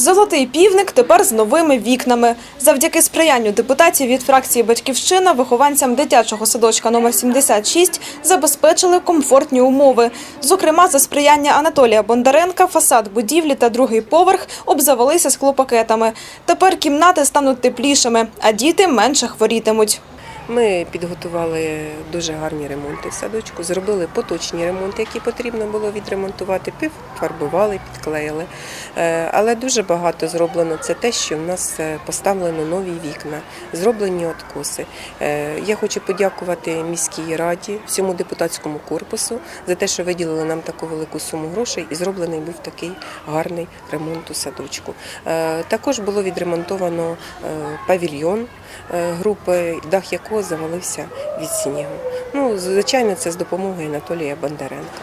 Золотий півник тепер з новими вікнами. Завдяки сприянню депутатів від фракції Батьківщина вихованцям дитячого садочка номер 76 забезпечили комфортні умови. Зокрема, за сприяння Анатолія Бондаренка фасад будівлі та другий поверх обзавелися склопакетами. Тепер кімнати стануть теплішими, а діти менше хворітимуть. Ми підготували дуже гарні ремонти в садочку, зробили поточні ремонти, які потрібно було відремонтувати, пофарбували, підклеїли. Е, Але дуже багато зроблено це те, що в нас е, поставлено нові вікна, зроблені откоси. Е, Я хочу подякувати міській раді, всьому депутатському корпусу за те, що виділили нам таку велику суму грошей і зроблений був такий гарний ремонт у садочку. Також було відремонтовано павільйон групи, дах якого завалився від снігу. Ну, звичайно, це з допомогою Анатолія Бондаренка.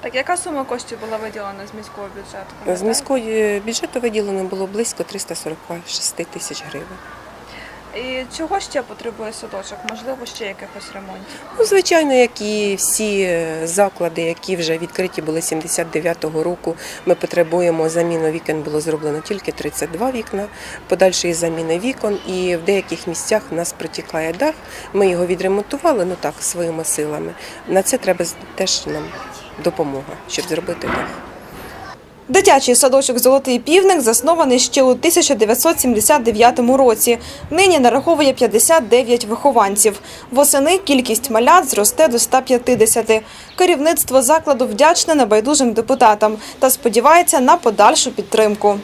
Так, яка сума коштів була виділена з міського бюджету? З міського е, бюджету виділено було близько 346 тисяч гривень. І чого ще потребує садочок? Можливо, ще якихось ремонтів? Ну, звичайно, як і всі е, заклади, які вже відкриті були 79-го року, ми потребуємо заміну вікон. Було зроблено тільки 32 вікна, подальшої заміни вікон. І в деяких місцях в нас протікає дах. Ми його відремонтували, ну так, своїми силами. На це треба теж нам допомога, щоб зробити дах. Дитячий садочок Золотий півник заснований ще у 1979 році. Нині нараховує 59 вихованців. Восени кількість малят зросте до 150. Керівництво закладу вдячне небайдужим депутатам та сподівається на подальшу підтримку.